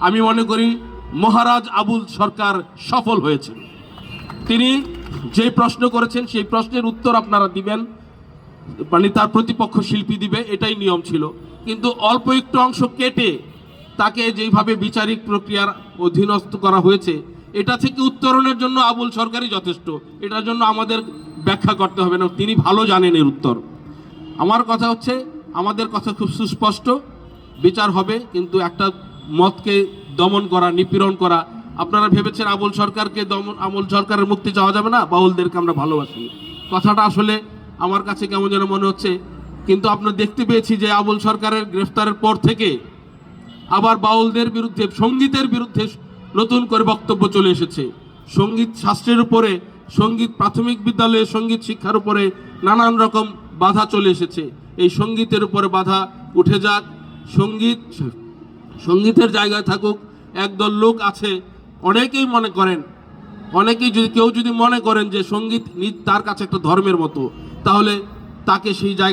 আমি মনে করি মহারাজ আবুল সরকার সফল হয়েছেন তিনি যে প্রশ্ন করেছেন, সেই প্রশ্নের উত্তর আপনারা দিবেন। মানে তার প্রতিপক্ষ শিল্পী দিবে, এটাই নিয়ম ছিল। কিন্তু অল্প একটু অংশ কেটে তাকে যেভাবে বিচারিক প্রক্রিয়ার অধীনস্থ করা হয়েছে, এটা থেকে উত্তরণের জন্য আবুল সরকারই যথেষ্ট। এটার জন্য আমাদের ব্যাখ্যা করতে হবে না, তিনি ভালো জানেন এর উত্তর। আমার কথা হচ্ছে, আমাদের কথা খুব সুস্পষ্ট। বিচার হবে, কিন্তু একটা মতকে দমন করা, নিপীড়ন করা, আপনারা ভেবেছেন আবুল সরকারকে দমন আবুল সরকারের মুক্তি চাওয়া যাবে না? বাউলদেরকে আমরা ভালোবাসি। কথাটা আসলে আমার কাছে কেমন যেন মনে হচ্ছে, কিন্তু আপনার দেখতে পেয়েছি যে আবুল সরকারের গ্রেফতারের পর থেকে আবার বাউলদের বিরুদ্ধে, সঙ্গীতের বিরুদ্ধে নতুন করে বক্তব্য চলে এসেছে। সংগীত শাস্ত্রের উপরে, সংগীত প্রাথমিক বিদ্যালয়ে সংগীত শিক্ষার উপরে নানান রকম বাধা চলে এসেছে। এই সঙ্গীতের উপরে বাধা উঠে যাক। সংগীত সঙ্গীতের জায়গায় থাকুক, একদল লোক আছে, অনেকেই মনে করেন, অনেকেই যদি, কেউ যদি মনে করেন যে সংগীত তার কাছে একটা ধর্মের মতো, তাহলে তাকে সেই জায়গায়